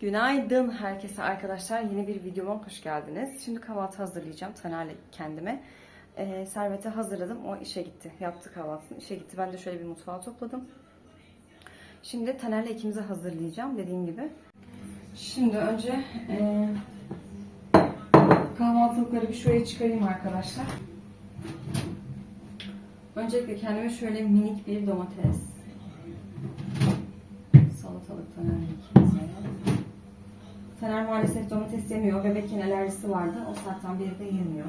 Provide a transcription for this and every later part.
Günaydın herkese arkadaşlar. Yeni bir videoma hoş geldiniz. Şimdi kahvaltı hazırlayacağım Taner'le kendime. Ee, Servet'e hazırladım. O işe gitti. Yaptı kahvaltısını. işe gitti. Ben de şöyle bir mutfağı topladım. Şimdi Taner'le ikimize hazırlayacağım dediğim gibi. Şimdi önce e, kahvaltılıkları bir şuraya çıkarayım arkadaşlar. Öncelikle kendime şöyle minik bir domates. Salatalık ikimize. Taner maalesef domates yemiyor. Bebekken alerjisi vardı. O saatten beri de yemiyor.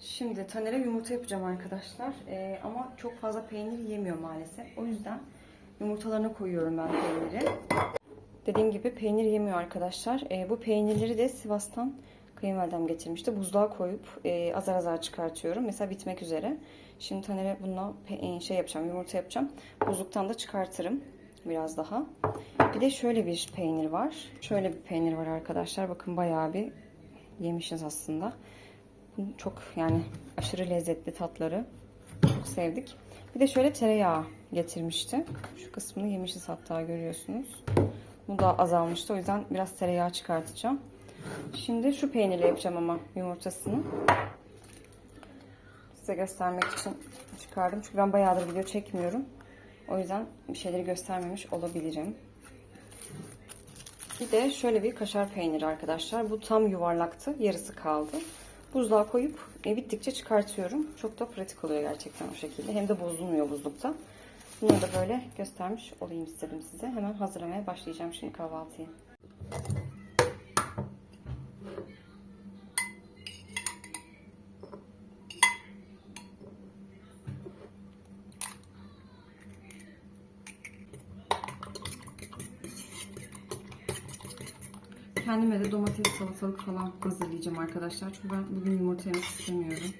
Şimdi Taner'e yumurta yapacağım arkadaşlar. Ee, ama çok fazla peynir yemiyor maalesef. O yüzden yumurtalarına koyuyorum ben peyniri. Dediğim gibi peynir yemiyor arkadaşlar. Ee, bu peynirleri de Sivas'tan kayınvalidem getirmişti. Buzluğa koyup e, azar azar çıkartıyorum. Mesela bitmek üzere. Şimdi Taner'e bununla pe- şey yapacağım, yumurta yapacağım. Buzluktan da çıkartırım biraz daha. Bir de şöyle bir peynir var. Şöyle bir peynir var arkadaşlar. Bakın bayağı bir yemişiz aslında. Çok yani aşırı lezzetli tatları. Çok sevdik. Bir de şöyle tereyağı getirmişti. Şu kısmını yemişiz hatta görüyorsunuz. Bu da azalmıştı. O yüzden biraz tereyağı çıkartacağım. Şimdi şu peynirle yapacağım ama yumurtasını. Size göstermek için çıkardım. Çünkü ben bayağıdır video çekmiyorum. O yüzden bir şeyleri göstermemiş olabilirim. Bir de şöyle bir kaşar peyniri arkadaşlar. Bu tam yuvarlaktı. Yarısı kaldı. Buzluğa koyup e, bittikçe çıkartıyorum. Çok da pratik oluyor gerçekten o şekilde. Hem de bozulmuyor buzlukta. Bunları da böyle göstermiş olayım istedim size. Hemen hazırlamaya başlayacağım şimdi kahvaltıyı. Kendime de domates, salatalık falan hazırlayacağım arkadaşlar. Çünkü ben bugün yumurta yemek istemiyorum.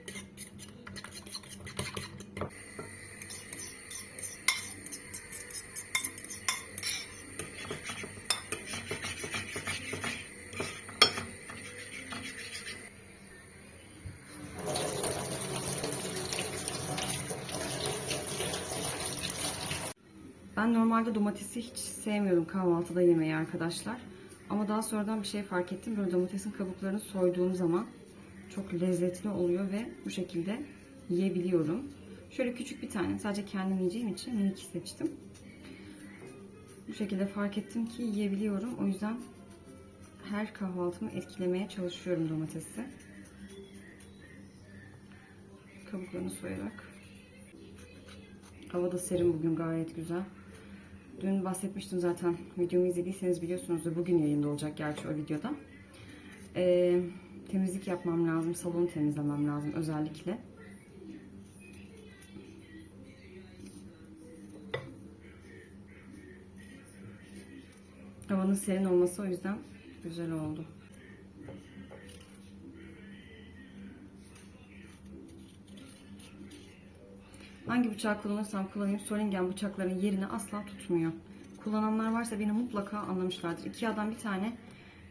Ben normalde domatesi hiç sevmiyorum kahvaltıda yemeyi arkadaşlar. Ama daha sonradan bir şey fark ettim. Böyle domatesin kabuklarını soyduğum zaman çok lezzetli oluyor ve bu şekilde yiyebiliyorum. Şöyle küçük bir tane sadece kendim yiyeceğim için minik seçtim. Bu şekilde fark ettim ki yiyebiliyorum. O yüzden her kahvaltımı etkilemeye çalışıyorum domatesi. Kabuklarını soyarak. Hava da serin bugün gayet güzel. Dün bahsetmiştim zaten. Videomu izlediyseniz biliyorsunuzdur. Bugün yayında olacak gerçi o videoda. Ee, temizlik yapmam lazım. Salonu temizlemem lazım özellikle. Havanın serin olması o yüzden güzel oldu. Hangi bıçağı kullanırsam kullanayım Solingen bıçakların yerini asla tutmuyor. Kullananlar varsa beni mutlaka anlamışlardır. Ikea'dan bir tane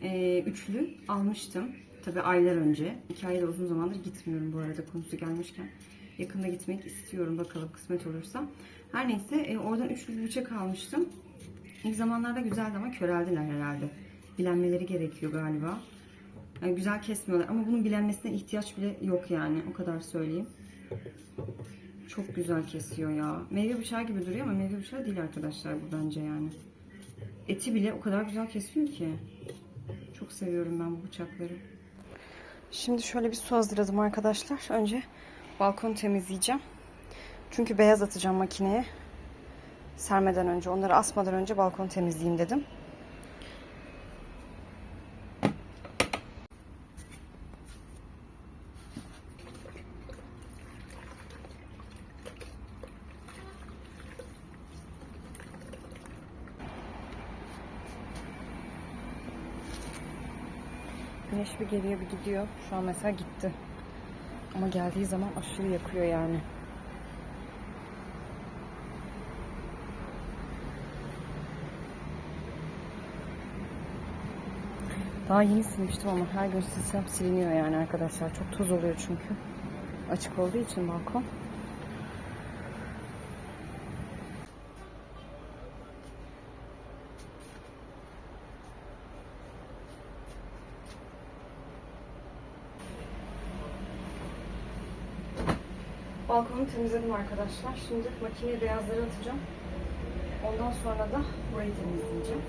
e, üçlü almıştım. Tabi aylar önce. İki ayda uzun zamandır gitmiyorum bu arada konusu gelmişken. Yakında gitmek istiyorum bakalım kısmet olursa. Her neyse e, oradan üçlü bıçak almıştım. İlk zamanlarda güzeldi ama köreldiler herhalde. Bilenmeleri gerekiyor galiba. Yani güzel kesmiyorlar ama bunun bilenmesine ihtiyaç bile yok yani o kadar söyleyeyim. Çok güzel kesiyor ya. Meyve bıçağı gibi duruyor ama meyve bıçağı değil arkadaşlar bu bence yani. Eti bile o kadar güzel kesiyor ki. Çok seviyorum ben bu bıçakları. Şimdi şöyle bir su hazırladım arkadaşlar. Önce balkonu temizleyeceğim. Çünkü beyaz atacağım makineye. Sermeden önce, onları asmadan önce balkonu temizleyeyim dedim. Bir geliyor bir gidiyor. Şu an mesela gitti. Ama geldiği zaman aşırı yakıyor yani. Daha yeni silmiştim ama her gün silsem siliniyor yani arkadaşlar. Çok toz oluyor çünkü. Açık olduğu için balkon. Balkonu temizledim arkadaşlar. Şimdi makineye beyazları atacağım. Ondan sonra da burayı temizleyeceğim.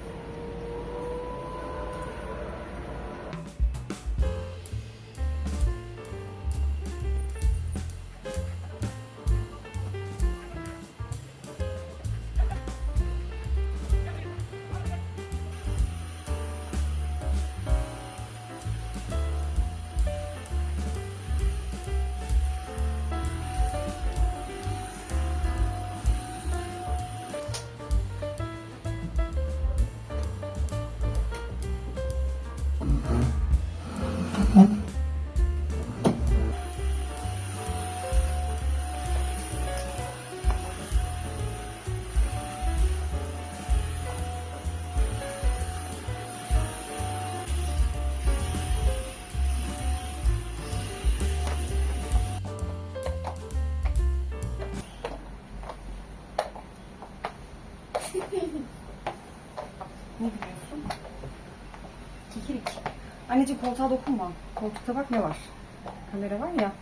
Anneciğim koltuğa dokunma. Koltukta bak ne var. Kamera var ya.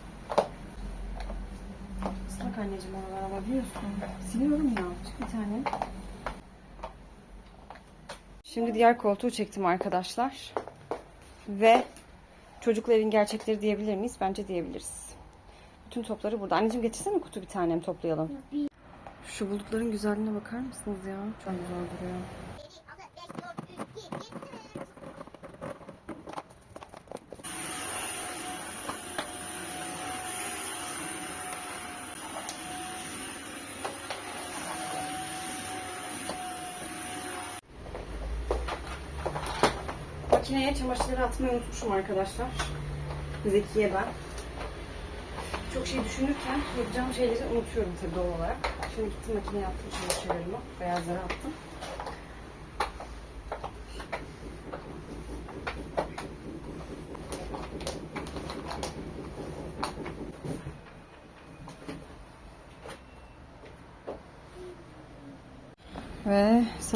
Islak anneciğim oralar ama biliyorsun. Siliyorum ya. Çık bir tane. Şimdi diğer koltuğu çektim arkadaşlar. Ve çocuklu evin gerçekleri diyebilir miyiz? Bence diyebiliriz. Bütün topları burada. Anneciğim getirsene kutu bir tanem toplayalım. Şu buldukların güzelliğine bakar mısınız ya? Çok güzel duruyor. Makineye çamaşırları atmayı unutmuşum arkadaşlar. Zekiye ben. Çok şey düşünürken yapacağım şeyleri unutuyorum tabii doğal olarak. Şimdi gittim makineye attım çamaşırlarımı. Beyazları attım.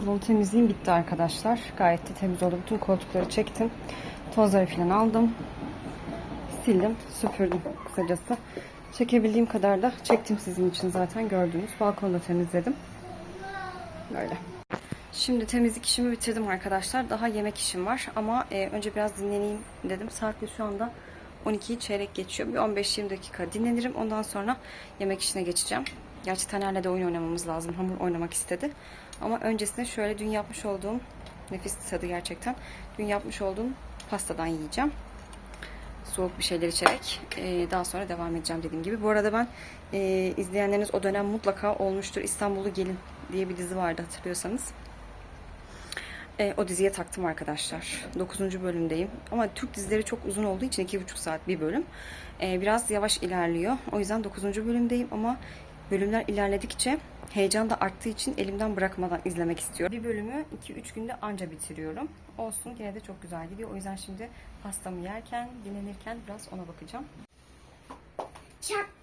Ve salon temizliğim bitti arkadaşlar. Gayet de temiz oldu. Bütün koltukları çektim. Tozları falan aldım. Sildim, süpürdüm kısacası. Çekebildiğim kadar da çektim sizin için zaten gördüğünüz. Balkonu da temizledim. Böyle. Şimdi temizlik işimi bitirdim arkadaşlar. Daha yemek işim var ama e, önce biraz dinleneyim dedim. Saat de şu anda 12'yi çeyrek geçiyor. Bir 15-20 dakika dinlenirim. Ondan sonra yemek işine geçeceğim. Gerçi Taner'le de oyun oynamamız lazım. Hamur oynamak istedi. Ama öncesinde şöyle dün yapmış olduğum nefis tadı gerçekten. Dün yapmış olduğum pastadan yiyeceğim. Soğuk bir şeyler içerek. Ee, daha sonra devam edeceğim dediğim gibi. Bu arada ben e, izleyenleriniz o dönem mutlaka olmuştur. İstanbul'u Gelin diye bir dizi vardı hatırlıyorsanız. E, o diziye taktım arkadaşlar. 9. bölümdeyim. Ama Türk dizileri çok uzun olduğu için 2,5 saat bir bölüm. E, biraz yavaş ilerliyor. O yüzden 9. bölümdeyim ama bölümler ilerledikçe heyecan da arttığı için elimden bırakmadan izlemek istiyorum. Bir bölümü 2-3 günde anca bitiriyorum. Olsun yine de çok güzel gidiyor. O yüzden şimdi pastamı yerken, dinlenirken biraz ona bakacağım. Çarptık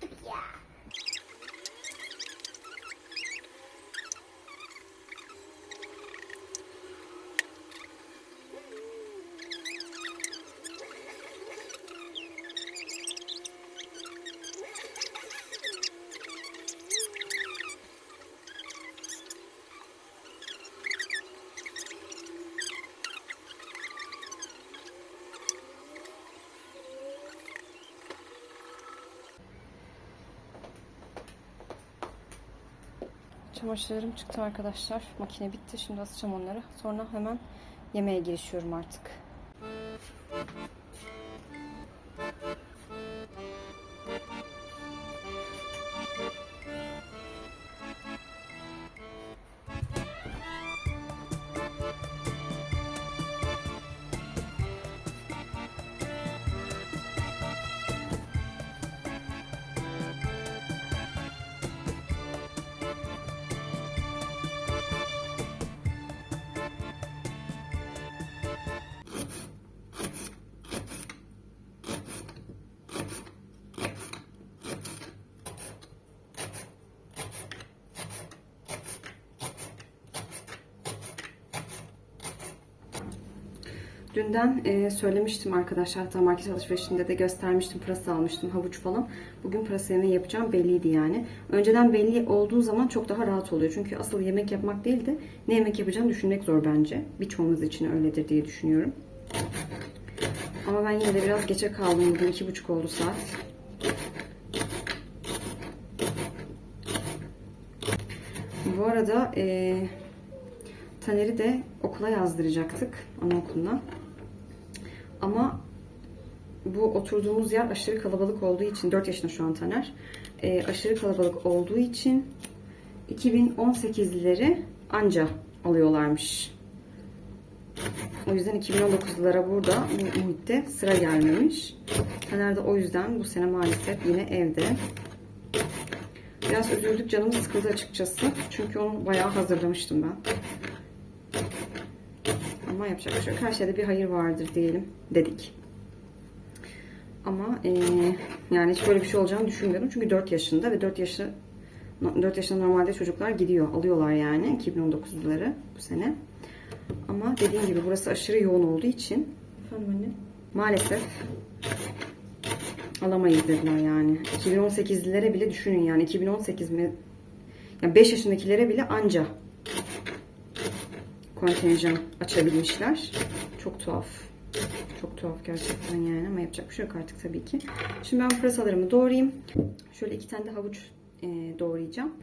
Çamaşırlarım çıktı arkadaşlar. Makine bitti. Şimdi asacağım onları. Sonra hemen yemeğe girişiyorum artık. Dünden e, söylemiştim arkadaşlar hatta market alışverişinde de göstermiştim pırasa almıştım havuç falan. Bugün pırasa yemeği yapacağım belliydi yani. Önceden belli olduğu zaman çok daha rahat oluyor. Çünkü asıl yemek yapmak değil de ne yemek yapacağını düşünmek zor bence. Birçoğumuz için öyledir diye düşünüyorum. Ama ben yine de biraz geçe kaldım bugün iki buçuk oldu saat. Bu arada e, Taner'i de okula yazdıracaktık anaokuluna. Ama bu oturduğumuz yer aşırı kalabalık olduğu için 4 yaşında şu an Taner. E, aşırı kalabalık olduğu için 2018'lileri anca alıyorlarmış. O yüzden 2019'lara burada bu muhitte sıra gelmemiş. Taner de o yüzden bu sene maalesef yine evde. Biraz üzüldük canım sıkıldı açıkçası. Çünkü onu bayağı hazırlamıştım ben. Ama yapacak bir şey yok. Her şeyde bir hayır vardır diyelim dedik. Ama eee, yani hiç böyle bir şey olacağını düşünmüyorum. Çünkü 4 yaşında ve 4 yaşı 4 yaşında normalde çocuklar gidiyor. Alıyorlar yani 2019'ları bu sene. Ama dediğim gibi burası aşırı yoğun olduğu için efendim anne maalesef alamayız dediler yani. 2018'lilere bile düşünün yani 2018 mi yani 5 yaşındakilere bile anca kontenjan açabilmişler. Çok tuhaf. Çok tuhaf gerçekten yani ama yapacak bir şey yok artık tabii ki. Şimdi ben pırasalarımı doğrayayım. Şöyle iki tane de havuç e, doğrayacağım.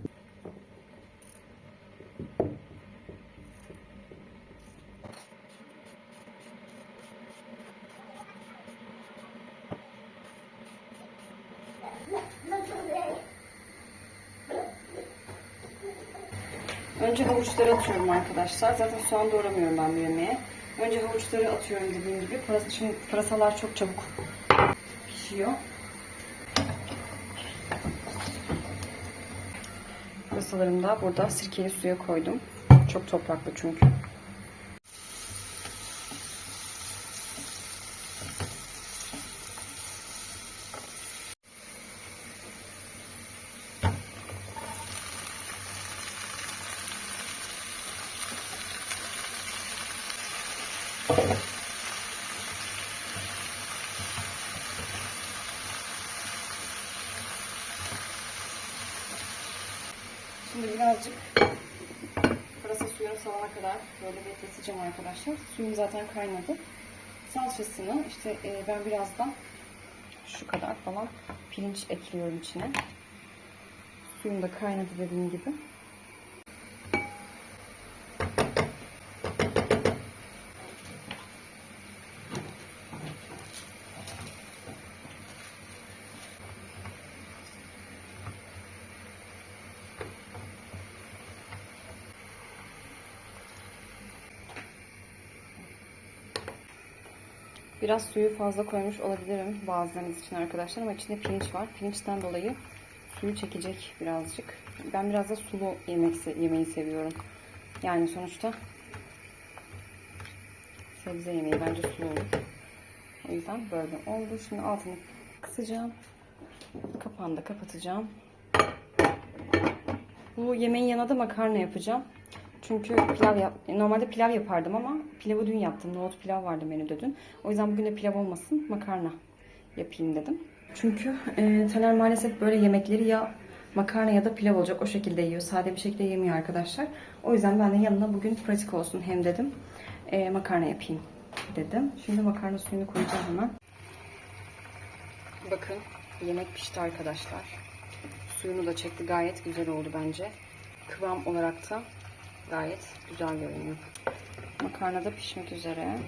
Önce havuçları atıyorum arkadaşlar. Zaten soğan doğramıyorum ben bu yemeğe. Önce havuçları atıyorum dediğim gibi. Pırasa, şimdi pırasalar çok çabuk pişiyor. Pırasalarımı da burada sirkeli suya koydum. Çok topraklı çünkü. Şimdi birazcık salana kadar böyle bekleteceğim arkadaşlar. Suyum zaten kaynadı. Salçasını işte e, ben birazdan şu kadar falan pirinç ekliyorum içine. Suyum da kaynadı dediğim gibi. Biraz suyu fazla koymuş olabilirim bazılarınız için arkadaşlar ama içinde pirinç var. Pirinçten dolayı suyu çekecek birazcık. Ben biraz da sulu yemek yemeyi seviyorum. Yani sonuçta sebze yemeği bence sulu olur. O yüzden böyle oldu. Şimdi altını kısacağım. Kapağını da kapatacağım. Bu yemeğin yanına da makarna yapacağım. Çünkü pilav yap normalde pilav yapardım ama pilavı dün yaptım. Nohut pilav vardı menüde dün. O yüzden bugün de pilav olmasın makarna yapayım dedim. Çünkü e, Taner maalesef böyle yemekleri ya makarna ya da pilav olacak. O şekilde yiyor. Sade bir şekilde yemiyor arkadaşlar. O yüzden ben de yanına bugün pratik olsun hem dedim. E, makarna yapayım dedim. Şimdi makarna suyunu koyacağım hemen. Bakın yemek pişti arkadaşlar. Suyunu da çekti. Gayet güzel oldu bence. Kıvam olarak da gayet güzel görünüyor. Makarna da pişmek üzere.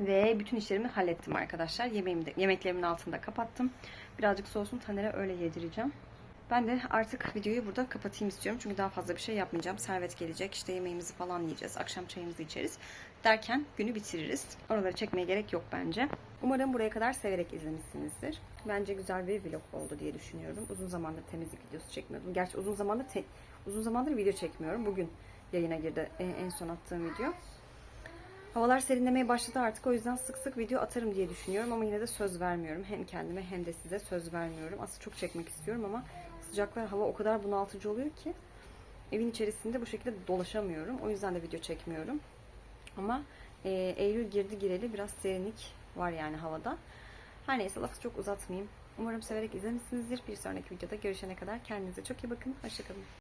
Ve bütün işlerimi hallettim arkadaşlar. Yemeğimi de, yemeklerimin altında kapattım. Birazcık soğusun Taner'e öyle yedireceğim. Ben de artık videoyu burada kapatayım istiyorum. Çünkü daha fazla bir şey yapmayacağım. Servet gelecek. İşte yemeğimizi falan yiyeceğiz. Akşam çayımızı içeriz. Derken günü bitiririz. Oraları çekmeye gerek yok bence. Umarım buraya kadar severek izlemişsinizdir. Bence güzel bir vlog oldu diye düşünüyorum. Uzun zamandır temizlik videosu çekmiyordum. Gerçi uzun zamandır uzun zamandır video çekmiyorum. Bugün yayına girdi en- en son attığım video. Havalar serinlemeye başladı artık o yüzden sık sık video atarım diye düşünüyorum ama yine de söz vermiyorum. Hem kendime hem de size söz vermiyorum. Aslında çok çekmek istiyorum ama sıcaklar hava o kadar bunaltıcı oluyor ki evin içerisinde bu şekilde dolaşamıyorum. O yüzden de video çekmiyorum. Ama e, Eylül girdi gireli biraz serinlik var yani havada. Her neyse lafı çok uzatmayayım. Umarım severek izlemişsinizdir. Bir sonraki videoda görüşene kadar kendinize çok iyi bakın. Hoşçakalın.